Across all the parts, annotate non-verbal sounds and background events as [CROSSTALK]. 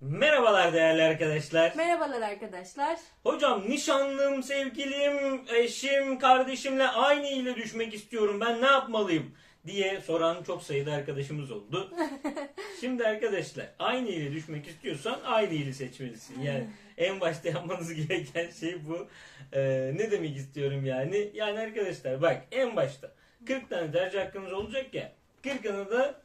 Merhabalar değerli arkadaşlar. Merhabalar arkadaşlar. Hocam nişanlım, sevgilim, eşim, kardeşimle aynı ile düşmek istiyorum. Ben ne yapmalıyım? diye soran çok sayıda arkadaşımız oldu. [LAUGHS] Şimdi arkadaşlar aynı ile düşmek istiyorsan aynı ili seçmelisin. Yani [LAUGHS] en başta yapmanız gereken şey bu. Ee, ne demek istiyorum yani? Yani arkadaşlar bak en başta 40 tane tercih hakkınız olacak ya. 40'ını da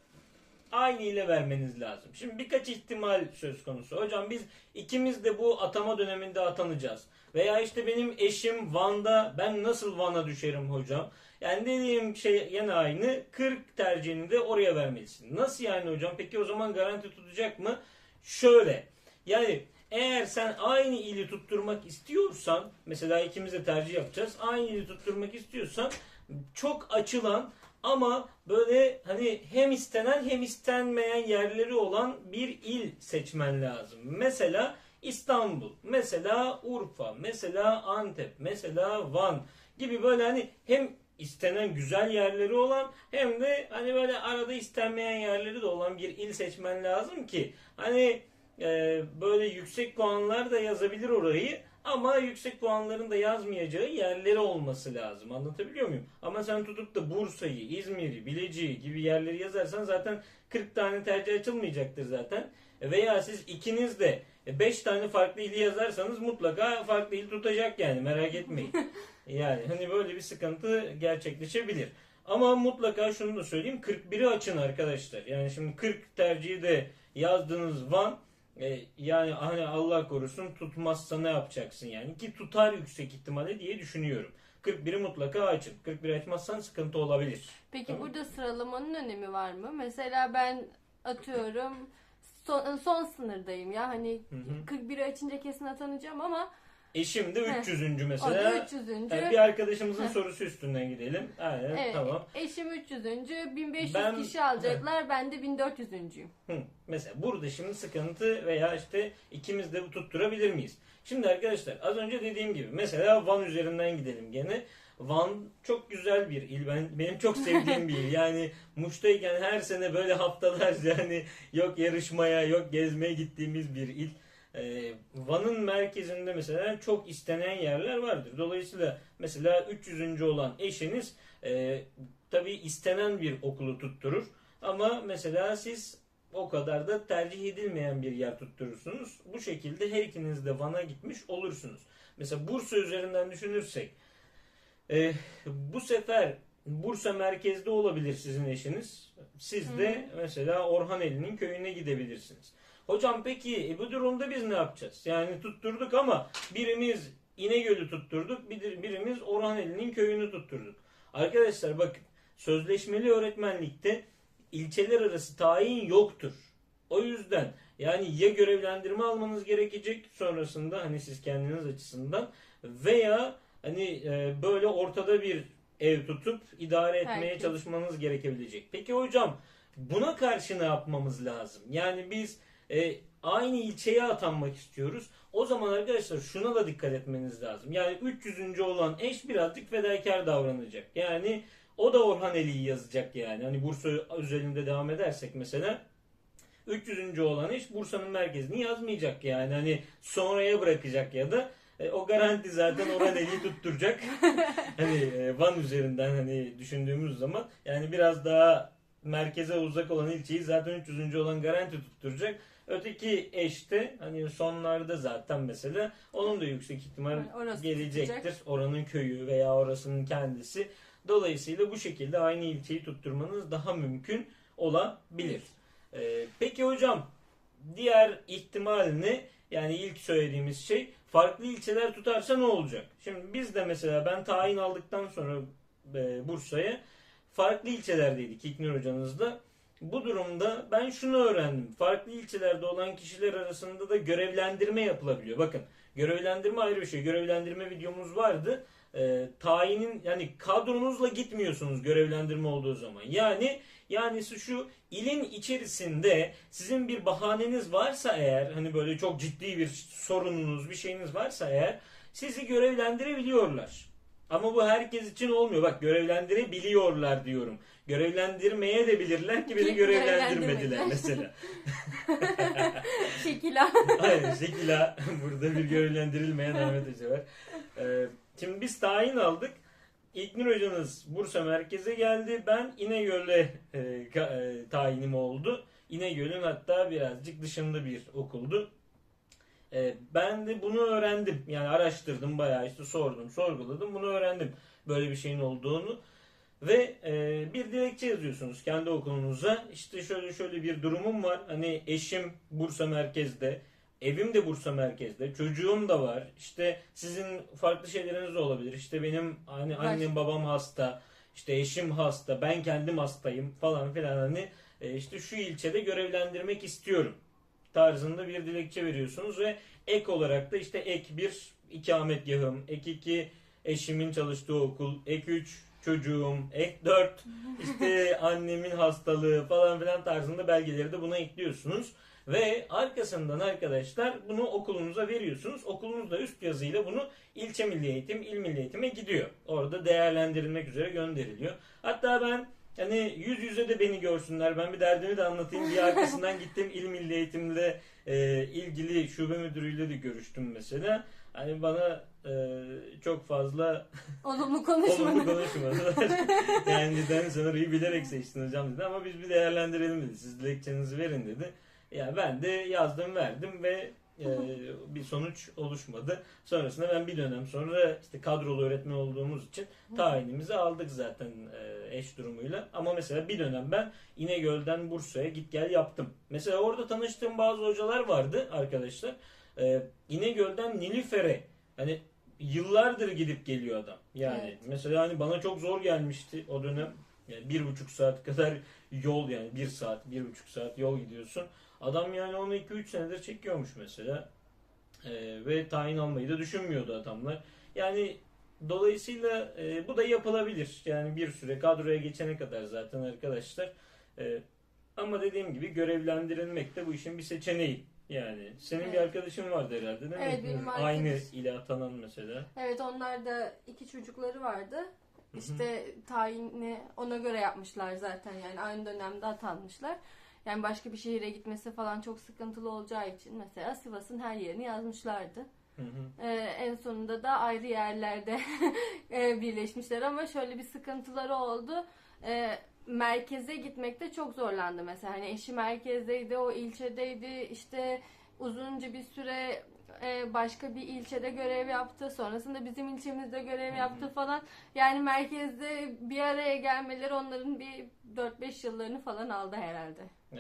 aynı ile vermeniz lazım. Şimdi birkaç ihtimal söz konusu. Hocam biz ikimiz de bu atama döneminde atanacağız. Veya işte benim eşim Van'da ben nasıl Van'a düşerim hocam? Yani dediğim şey yine aynı. 40 tercihini de oraya vermelisin. Nasıl yani hocam? Peki o zaman garanti tutacak mı? Şöyle. Yani eğer sen aynı ili tutturmak istiyorsan mesela ikimiz de tercih yapacağız. Aynı ili tutturmak istiyorsan çok açılan ama böyle hani hem istenen hem istenmeyen yerleri olan bir il seçmen lazım. Mesela İstanbul, mesela Urfa, mesela Antep, mesela Van gibi böyle hani hem istenen güzel yerleri olan hem de hani böyle arada istenmeyen yerleri de olan bir il seçmen lazım ki hani e, böyle yüksek puanlar da yazabilir orayı ama yüksek puanların da yazmayacağı yerleri olması lazım. Anlatabiliyor muyum? Ama sen tutup da Bursa'yı, İzmir'i, Bilecik'i gibi yerleri yazarsan zaten 40 tane tercih açılmayacaktır zaten. E, Veya siz ikiniz de 5 tane farklı ili yazarsanız mutlaka farklı il tutacak yani merak etmeyin. [LAUGHS] Yani hani böyle bir sıkıntı gerçekleşebilir. Ama mutlaka şunu da söyleyeyim 41'i açın arkadaşlar. Yani şimdi 40 tercihi de yazdığınız Van e, yani hani Allah korusun tutmazsa ne yapacaksın yani ki tutar yüksek ihtimalle diye düşünüyorum. 41'i mutlaka açın. 41'i açmazsan sıkıntı olabilir. Peki Tamam. burada sıralamanın önemi var mı? Mesela ben atıyorum son, son sınırdayım ya hani Hı hı. 41'i açınca kesin atanacağım ama Eşim de Heh. 300. o da mesela. 300. Yani bir arkadaşımızın sorusu üstünden gidelim. Aynen Evet, tamam. eşim 300. 1500 Ben- kişi alacaklar. Ben de 1400'üncüyüm. Hı. Mesela burada şimdi sıkıntı veya işte ikimiz de bu tutturabilir miyiz? Şimdi arkadaşlar az önce dediğim gibi mesela Van üzerinden gidelim gene. Van çok güzel bir il. Ben benim çok sevdiğim bir il. [LAUGHS] Yani Muş'tayken her sene böyle haftalar yani yok yarışmaya yok gezmeye gittiğimiz bir il. Ee, Van'ın merkezinde mesela çok istenen yerler vardır. Dolayısıyla mesela 300. olan eşiniz e, tabii istenen bir okulu tutturur. Ama mesela siz o kadar da tercih edilmeyen bir yer tutturursunuz. Bu şekilde her ikiniz de Van'a gitmiş olursunuz. Mesela Bursa üzerinden düşünürsek e, bu sefer Bursa merkezde olabilir sizin eşiniz. Siz de mesela Orhaneli'nin köyüne gidebilirsiniz. Hocam peki e, bu durumda biz ne yapacağız? Yani tutturduk ama birimiz İnegöl'ü tutturduk, bir- birimiz Orhaneli'nin köyünü tutturduk. Arkadaşlar bakın sözleşmeli öğretmenlikte ilçeler arası tayin yoktur. O yüzden yani ya görevlendirme almanız gerekecek sonrasında hani siz kendiniz açısından veya hani e, böyle ortada bir ev tutup idare etmeye Herkes. çalışmanız gerekebilecek. Peki hocam buna karşı ne yapmamız lazım? Yani biz e, aynı ilçeye atanmak istiyoruz. O zaman arkadaşlar şuna da dikkat etmeniz lazım. Yani 300. olan eş birazcık fedakar davranacak. Yani o da Orhaneli'yi yazacak yani. Hani Bursa özelinde devam edersek mesela 300. olan iş Bursa'nın merkezini yazmayacak yani. Hani sonraya bırakacak ya da e, o garanti zaten Orhaneli'yi tutturacak. [LAUGHS] hani e, Van üzerinden hani düşündüğümüz zaman yani biraz daha merkeze uzak olan ilçeyi zaten 300. olan garanti tutturacak. Öteki eşte hani sonlarda zaten mesela onun da yüksek ihtimal Yani orası gelecektir. tutacak. Oranın köyü veya orasının kendisi. Dolayısıyla bu şekilde aynı ilçeyi tutturmanız daha mümkün olabilir. Ee, peki hocam diğer ihtimal ne? Yani ilk söylediğimiz şey farklı ilçeler tutarsa ne olacak? Şimdi biz de mesela ben tayin aldıktan sonra e, Bursa'ya farklı ilçelerdeydik İknur hocanızla. Bu durumda ben şunu öğrendim. Farklı ilçelerde olan kişiler arasında da görevlendirme yapılabiliyor. Bakın görevlendirme ayrı bir şey. Görevlendirme videomuz vardı. Ee, tayinin yani kadronuzla gitmiyorsunuz görevlendirme olduğu zaman. Yani yani şu ilin içerisinde sizin bir bahaneniz varsa eğer hani böyle çok ciddi bir sorununuz bir şeyiniz varsa eğer sizi görevlendirebiliyorlar. Ama bu herkes için olmuyor. Bak görevlendirebiliyorlar diyorum. Görevlendirmeye de bilirler ki beni görevlendirmediler mesela. Şekil [LAUGHS] Şekila. Aynen Şekila [LAUGHS] burada bir görevlendirilmeyen Ahmet Hoca var. Ee, şimdi biz tayin aldık. İlknur hocanız Bursa merkeze geldi. Ben İnegöl'e e, e, tayinim oldu. İnegöl'ün hatta birazcık dışında bir okuldu. E, ben de bunu öğrendim. Yani araştırdım bayağı işte sordum, sorguladım. Bunu öğrendim. Böyle bir şeyin olduğunu. Ve e, bir dilekçe yazıyorsunuz kendi okulunuza. İşte şöyle şöyle bir durumum var. Hani eşim Bursa merkezde. Evim de Bursa merkezde. Çocuğum da var. İşte sizin farklı şeyleriniz de olabilir. İşte benim hani annem babam hasta. İşte eşim hasta. Ben kendim hastayım falan filan hani e, işte şu ilçede görevlendirmek istiyorum tarzında bir dilekçe veriyorsunuz ve ek olarak da işte ek bir ikametgahım, ek iki eşimin çalıştığı okul, ek üç çocuğum, ek dört [LAUGHS] işte annemin hastalığı falan filan tarzında belgeleri de buna ekliyorsunuz. Ve arkasından arkadaşlar bunu okulunuza veriyorsunuz. Okulunuz da üst yazıyla bunu ilçe milli eğitim, il milli eğitime gidiyor. Orada değerlendirilmek üzere gönderiliyor. Hatta ben hani yüz yüze de beni görsünler. Ben bir derdimi de anlatayım. Bir arkasından gittim il milli eğitimle e, ilgili şube müdürüyle de görüştüm mesela. Hani bana e, çok fazla Olumlu [LAUGHS] olumlu konuşmadı. konuşmadılar. [LAUGHS] yani neden senaryoyu bilerek seçtin hocam dedi ama biz bir değerlendirelim dedi. Siz dilekçenizi verin dedi. Ya ben de yazdım verdim ve e, bir sonuç oluşmadı. Sonrasında ben bir dönem sonra işte kadrolu öğretmen olduğumuz için tayinimizi aldık zaten e, eş durumuyla. Ama mesela bir dönem ben İnegöl'den Bursa'ya git gel yaptım. Mesela orada tanıştığım bazı hocalar vardı arkadaşlar. E, İnegöl'den Nilüfer'e hani yıllardır gidip geliyor adam. Yani Evet. mesela hani bana çok zor gelmişti o dönem. Yani bir buçuk saat kadar yol yani bir saat, bir buçuk saat yol gidiyorsun. Adam yani onu 2-3 senedir çekiyormuş mesela. Ee, ve tayin almayı da düşünmüyordu adamlar. Yani dolayısıyla e, bu da yapılabilir. Yani bir süre kadroya geçene kadar zaten arkadaşlar. E, ama dediğim gibi görevlendirilmek de bu işin bir seçeneği. Yani senin bir Evet. arkadaşın vardı herhalde değil mi? Evet, benim Aynı arkadaş- ile atanan mesela. Evet onlar da iki çocukları vardı. Hı hı. İşte tayini ona göre yapmışlar zaten yani aynı dönemde atanmışlar. Yani başka bir şehire gitmesi falan çok sıkıntılı olacağı için mesela Sivas'ın her yerini yazmışlardı. Hı hı. Ee, en sonunda da ayrı yerlerde [LAUGHS] e, birleşmişler ama şöyle bir sıkıntıları oldu. Ee, merkeze gitmekte çok zorlandı mesela. Hani eşi merkezdeydi, o ilçedeydi. işte uzunca bir süre e, başka bir ilçede görev yaptı. Sonrasında bizim ilçemizde görev yaptı falan. Yani merkezde bir araya gelmeleri onların bir 4-5 yıllarını falan aldı herhalde. Ee,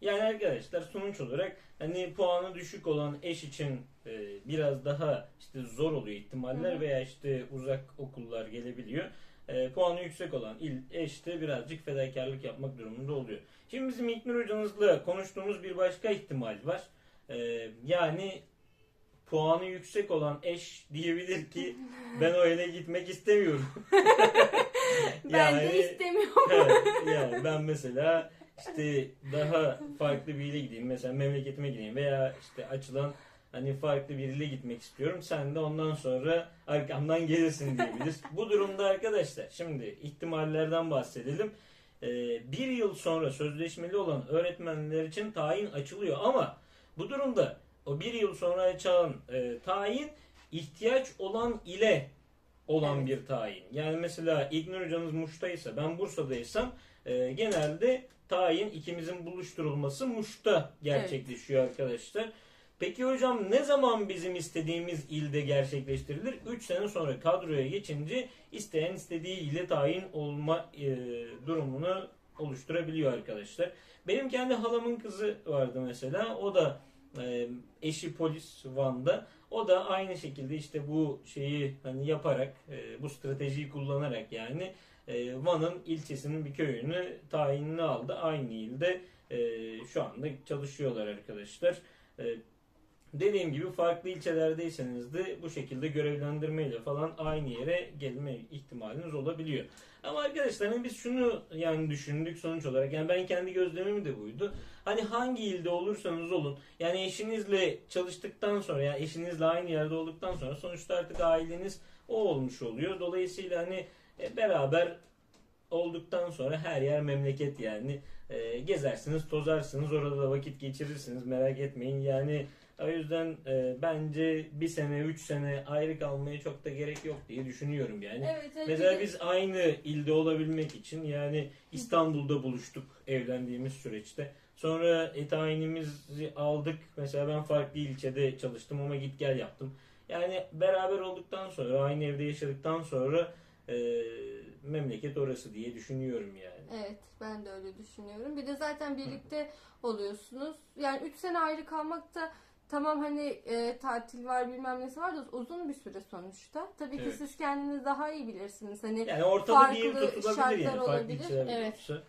yani arkadaşlar sonuç olarak hani puanı düşük olan eş için e, biraz daha işte zor oluyor ihtimaller veya işte uzak okullar gelebiliyor. E, puanı yüksek olan il eş de birazcık fedakarlık yapmak durumunda oluyor. Şimdi bizim İlknur hocamızla konuştuğumuz bir başka ihtimal var. E, yani puanı yüksek olan eş diyebilir ki [LAUGHS] ben o ele gitmek istemiyorum. [LAUGHS] Ben Yani- de istemiyorum. Evet, yani ben mesela işte daha farklı bir ile gideyim. Mesela memleketime gideyim veya işte açılan hani farklı bir ile gitmek istiyorum. Sen de ondan sonra arkamdan gelirsin diyebilir. [LAUGHS] Bu durumda arkadaşlar şimdi ihtimallerden bahsedelim. Ee, bir yıl sonra sözleşmeli olan öğretmenler için tayin açılıyor ama bu durumda o bir yıl sonra açılan e, tayin ihtiyaç olan ile olan Evet. bir tayin. Yani mesela İlknur hocanız Muş'taysa ben Bursa'daysam e, genelde tayin ikimizin buluşturulması Muş'ta gerçekleşiyor arkadaşlar. Peki hocam ne zaman bizim istediğimiz ilde gerçekleştirilir? 3 sene sonra kadroya geçince isteyen istediği ile tayin olma e, durumunu oluşturabiliyor arkadaşlar. Benim kendi halamın kızı vardı mesela. O da e, eşi polis Van'da. O da aynı şekilde işte bu şeyi hani yaparak e, bu stratejiyi kullanarak yani e, Van'ın ilçesinin bir köyünü tayinini aldı. Aynı ilde e, şu anda çalışıyorlar arkadaşlar. Dediğim gibi farklı ilçelerdeyseniz de bu şekilde görevlendirmeyle falan aynı yere gelme ihtimaliniz olabiliyor. Ama arkadaşlar hani biz şunu yani düşündük sonuç olarak yani ben kendi gözlemim de buydu. Hani hangi ilde olursanız olun yani eşinizle çalıştıktan sonra yani eşinizle aynı yerde olduktan sonra sonuçta artık aileniz o olmuş oluyor. Dolayısıyla hani e, beraber olduktan sonra her yer memleket yani. e, gezersiniz, tozarsınız, orada da vakit geçirirsiniz. Merak etmeyin. Yani o yüzden e, bence bir sene, üç sene ayrı kalmaya çok da gerek yok diye düşünüyorum yani. Evet, evet. Mesela biz aynı ilde olabilmek için yani İstanbul'da buluştuk evlendiğimiz süreçte. Sonra e, tayinimizi aldık. Mesela ben farklı ilçede çalıştım ama git gel yaptım. Yani beraber olduktan sonra aynı evde yaşadıktan sonra e, memleket orası diye düşünüyorum yani. Evet ben de öyle düşünüyorum. Bir de zaten birlikte oluyorsunuz. Yani 3 sene ayrı kalmak da tamam hani e, tatil var bilmem nesi var da uzun bir süre sonuçta. Tabii ki Evet. siz kendiniz daha iyi bilirsiniz. Hani Yani ortada bir Farklı tutulabilir şartlar yani farklı olabilir. Evet. olursa.